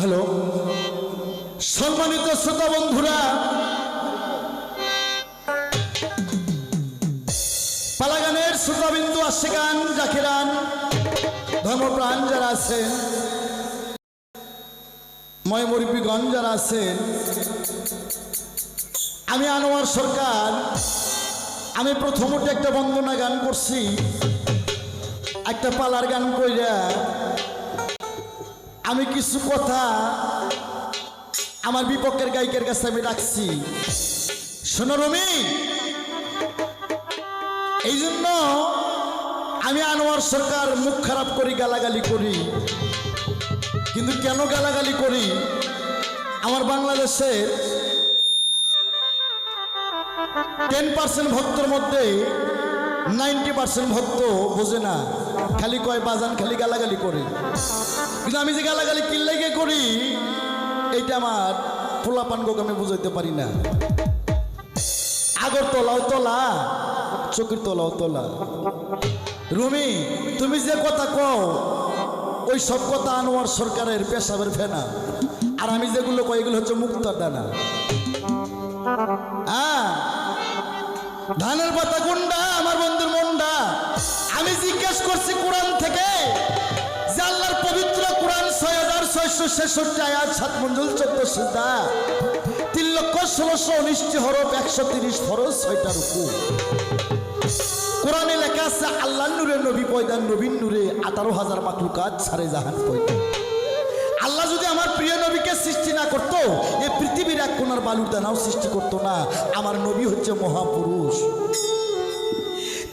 Hello? সম্মানিত শ্রোতা বন্ধুরা, পালাগানের শ্রোতাবিন্দু আশেকান, জাকিরান, ধর্মপ্রাণ যারা আছেন ময়মরিপিগঞ্জ যারা আছেন আমি আনোয়ার সরকার, আমি প্রথমত একটা বন্দনা গান করছি, একটা পালার গান কইরা আমি কিছু কথা আমার বিপক্ষের গায়িকের কাছে আমি রাখছি। শোনো রমি এই জন্য আমি আনোয়ার সরকার মুখ খারাপ করি, গালাগালি করি। কিন্তু কেন গালাগালি করি? আমার বাংলাদেশের টেন পার্সেন্ট ভক্তর মধ্যে নাইনটি পার্সেন্ট ভক্ত বোঝে না। খালি কয় বাজান, খালি গালাগালি করে। কিন্তু আমি যে গালাগালি কিল্লাইকে করি, এইটা আমার পোলাপান গোক আমি বুঝাইতে পারি না। আগর তলাও তলা চোখের তলাও তলা। রুমি, তুমি যে কথা কও, ওই সব কথা আনোয়ার সরকারের পেশাবের ফেনা। আর আমি যেগুলো কয় এগুলো হচ্ছে মুক্তার দানা। ধানের পাতা গুন্ডা, আমার বন্ধুর মুন্ডা। আমি জিজ্ঞেস করছি কোরআন থেকে যে আল্লাহর পবিত্র কোরআন ছয় হাজার ছয়শো ছেষট্টি আয়াত, সাত মঞ্জুল, চোদ্দ সিদ্ধা তিন লক্ষ ষোলোশো উনিশটি হরফ, একশো তিরিশ ফরজ, ছয়টা রুকু। কোরআনে লেখা আছে আল্লাহ নূরে নবী পয়দান নবীন নূরে আঠারো হাজার মাকলুকাত সারে জাহান পয়দা। আল্লাহ যদি আমার প্রিয় নবীকে সৃষ্টি না করতো এই পৃথিবীর এক কোনার বালুর দানাও সৃষ্টি করতো না। আমার নবী হচ্ছে মহাপুরুষ।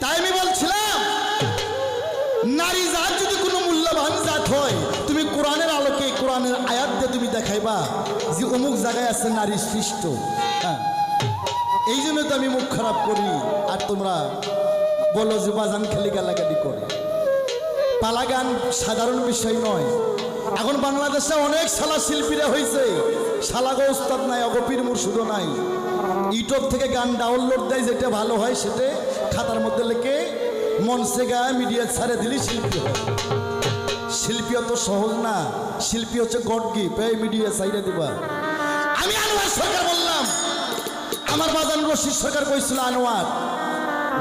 তাই আমি বলছিলাম দেখাইবা যে অমুক জায়গায় আছে নারী সৃষ্ট। হ্যাঁ। এই জন্য তো আমি মুখ খারাপ করি, আর তোমরা বলো যে বাজান খেলি গালাগালি করে। পালা গান সাধারণ বিষয় নয়। এখন বাংলাদেশে অনেক শালা শিল্পীরা হয়েছে শালাগো উস্তাদ নাই, অগপীর মুর্শিদও নাই। ইউটিউব থেকে গান ডাউনলোড দেয়, যেটা ভালো হয় সেটা খাতার মধ্যে লেখে মনসে গায়ে মিডিয়া ছাড়ে দিলি শিল্পী শিল্পী অত সহজ না। শিল্পী হচ্ছে গড এই মিডিয়া সাইডে দিবা। আমি আনোয়ার সরকার বললাম। আমার বাজান রশিদ সরকার কইছিল, আনোয়ার,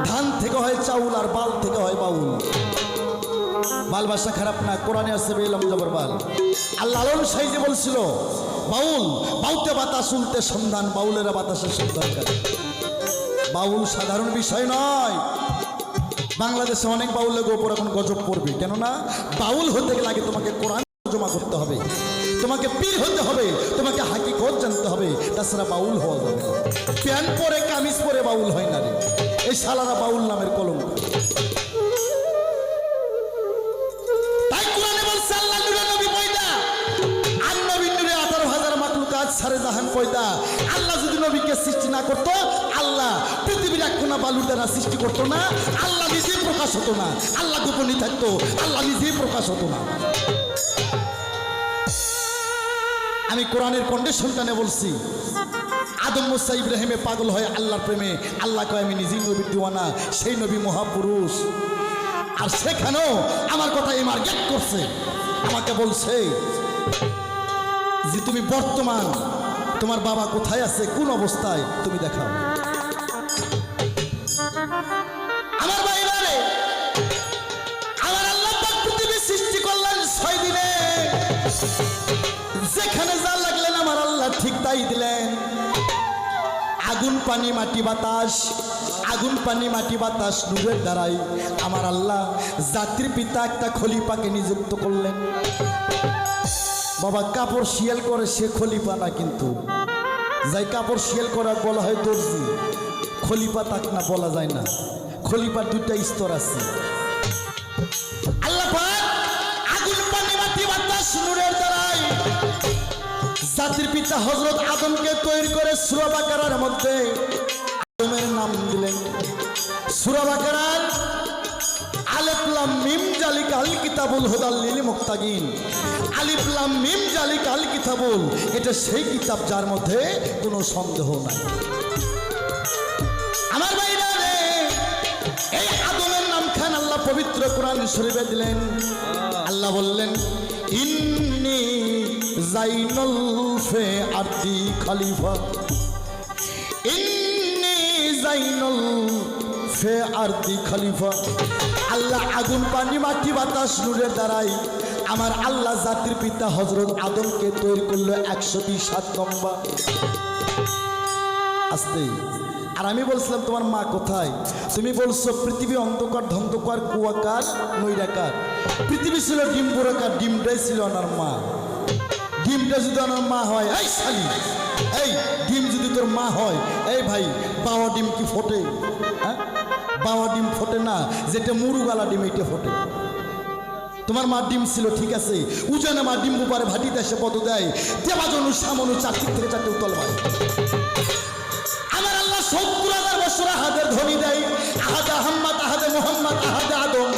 ধান থেকে হয় চাউল আর বাল থেকে হয় বাউল। বাল ভাষা খারাপ না, কোরআনে আছে বেলাম জবর বাল। আল্লাহ আলম সাইজে বলছিল, বাউল, বাউতে বাতাস উলতে সন্ধান, বাউলেরা বাতাসের সন্ধান বাউল সাধারণ বিষয় নয়। বাংলাদেশে অনেক বাউলের গোপর এখন গজব পড়বে কেননা বাউল হতে গেলে আগে তোমাকে কোরআন জমা করতে হবে। তোমাকে পীর হতে হবে, তোমাকে হাকিকত জানতে হবে। তাছাড়া বাউল হওয়া যাবে প্যান্ট পরে, কামিজ পরে বাউল হয় না রে। এই সালারা বাউল নামের বলছে, আল্লাহ যদি নবীকে সৃষ্টি না করতো, আল্লাহ পৃথিবীর এক কোনা দ্বারা সৃষ্টি করতো না। আল্লাহ নিজেই প্রকাশ হতো না। আল্লাহ গোপনই থাকতো। আল্লাহ নিজেই প্রকাশ হতো না। আমি কোরআনের কন্ডিশনটা নিয়ে বলছি। আদম মুসা ইব্রাহিমে পাগল হয় আল্লাহর প্রেমে আল্লাহ কয়, আমি নিজেই নবীর দিওয়ানা, সেই নবী মহাপুরুষ। আর সেখানেও আমার কথা এমার গেট করছে। আমাকে বলছে যে, তুমি বর্তমান, তোমার বাবা কোথায় আছে? কোন অবস্থায়? তুমি দেখাও। তাই দিলেন। আগুন, পানি, মাটি, বাতাস, আগুন, পানি, মাটি, বাতাস, নূরের দ্বারাই আমার আল্লাহ জাতির পিতা একটা খলিফাকে নিযুক্ত করলেন। বাবা, কাপড় শিয়াল করে সে খলিফা না কিন্তু। যাই কাপড় শিয়াল করা বলা হয় দর্জি, খলিফা তাক না বলা যায় না। খলিফার দুইটা স্তর আছে। আল্লাহ আগুন, পানি, মাটি, বাতাস, নূরের দ্বারাই জাতির পিতা হজরত আদমকে তৈরি করে সুরাবাকার মধ্যে আদমের নাম দিলেন। সুরাবাকার মিম কিতাবুল মিম কিতাবুল। এটা সেই কিতাব যার মধ্যে কোনো আমার এই আদমের নাম আল্লাহ পবিত্র কোরআন দিলেন। আল্লাহ বললেন ইন্নি জাইনুল ফে আরদি খলিফা। ইন্নি জাইনুল ফে আরদি খলিফা। আল্লাহ আগুন, পানি, মাটি, বাতাস, নূরের দ্বারাই আমার আল্লাহ জাতির পিতা হজরত আদমকে তৈরি করল একশো বিশ সাত নম্বর আসতে। আর আমি বলছিলাম, তোমার মা কোথায়? তুমি বলছো, পৃথিবী অন্ধকার, ধন্ধকার, কুয়াকার, নৈরাকার। পৃথিবী ছিল ডিম, বুড়াকার, ডিমটাই ছিল ওনার মা। ডিমটা যদি ওনার মা হয়, এই শালি, এই ডিম যদি তোর মা হয়, এই ভাই বাবা ডিম কি ফোটে? হ্যাঁ? বাবা ডিম ফোটে না, যেটা মুরুগালা ডিম, এইটা ফোটে। তোমার মা ডিম ছিল, ঠিক আছে। উজানে মা ডিম বুপারে ভাটিতে এসে পদ দেয়। দেবাজনু সামনু চারটি থেকে চারটে উতল আল্লাহ সত্তর হাজার বছর আহাদের ধ্বনি দেয়। আহাদে আহম্মদ, আহাদে মোহাম্মদ, আহাদে আদম,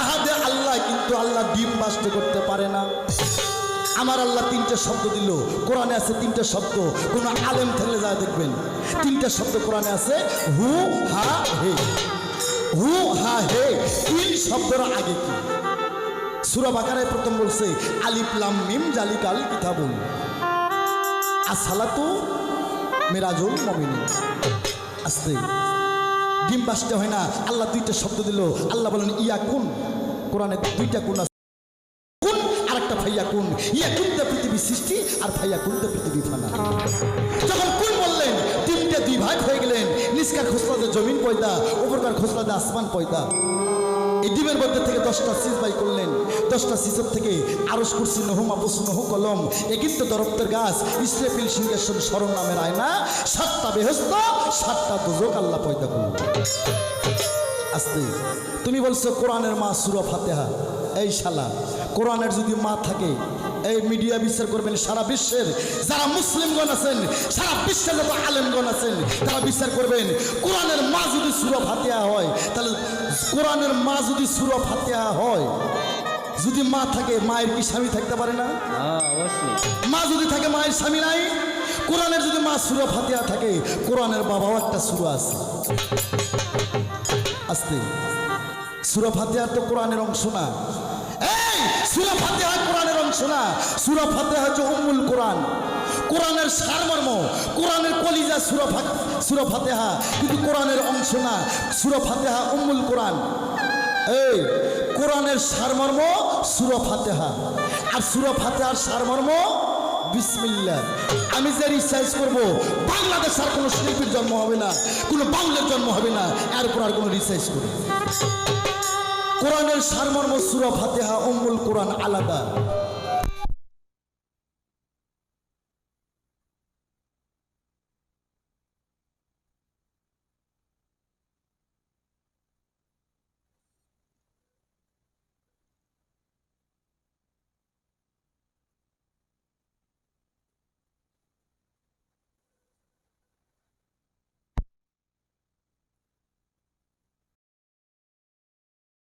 আহাদে আল্লাহ কিন্তু আল্লাহ ডিম বাস্ত করতে পারে না। আমার আল্লাহ তিনটে শব্দ দিল। কোরআনে আছে তিনটে শব্দ। কোন আলেম থাকলে যা দেখবেন। তিনটে শব্দ কোরআনে আছে, হু, হা, হে। হু, হা, হে। তিন শব্দের আগে কি? সুরা বাকারায় প্রথম বলছে আলিফলাম মিম, জালিকাল কিতাবুল আসালাতু মেরাজুল মমিনী আসতে ডিম বাসতে হয় না। আল্লাহ দুইটা শব্দ দিল। আল্লাহ বলেন ইয়া কোন কোরআনে দুইটা কোন কোন আর একটা ভাইয়া কোন ইয়া কুনতে পৃথিবী সৃষ্টি আর ভাইয়া কুনতে পৃথিবী ফানা। যখন কোন বললেন, তিনটে দুই ভাগ হয়ে গেলেন। নিষ্কার খোসলাতে জমিন পয়দা, উপরকার খোসলাতে আসমান পয়দা। এই ডিমের মধ্যে থেকে দশটা সিজ বাই করলেন। দশটা সিজের থেকে আরস কুরসি, নহু মাপুস নহু, কলম এ কিন্তু দরপ্তের গাছ ইসরেফিল সিংহেশ্বর স্মরণ নামের আয়না, সাতটা বেহস্ত, সাতটা দুজক আল্লাহ পয়দা করল আসতে, তুমি বলছো কোরআনের মা সুরা ফাতেহা। এই শালা, কোরআনের যদি মা থাকে এই মিডিয়া বিচার করবেন সারা বিশ্বের যারা মুসলিমগণ আছেন সারা বিশ্বের যত আলেমগণ আছেন তারা বিচার করবেন কোরআনের মা যদি সুরা ফাতেহা হয়। তাহলে কোরআনের মা যদি সুরা ফাতেহা হয়। যদি মা থাকে মায়ের কি স্বামী থাকতে পারে না? হ্যাঁ মা যদি থাকে মায়ের স্বামী নাই? কোরআনের যদি মা সুরা ফাতেহা থাকে কোরআনের বাবাও একটা সুরা আছে। আস্তে। সুরা ফাতেহা তো কোরআনের অংশ না। এই সুরা কোরআনের অংশ না? সুরা ফাতেহা হচ্ছে উম্মুল কোরআন। কোরআনের সারমর্ম, কোরআনের কলিজা সুরা ফা- সুরা ফাতেহা, কিন্তু কোরআনের অংশ না। সুরা ফাতেহা উম্মুল কোরআন। এই, কোরআনের সারমর্ম, সুরা ফাতেহা। আর সুরা ফাতেহার সারমর্ম বিসমিল্লা আমি যে রিসার্চ করব, বাংলাদেশ আর কোনো শিল্পীর জন্ম হবে না, কোনো বাংলার জন্ম হবে না এরপর আর কোনো রিসার্চ করি কোরআনের সারমর্ম, সুরা ফাতেহা, উম্মুল কোরআন আলাদা।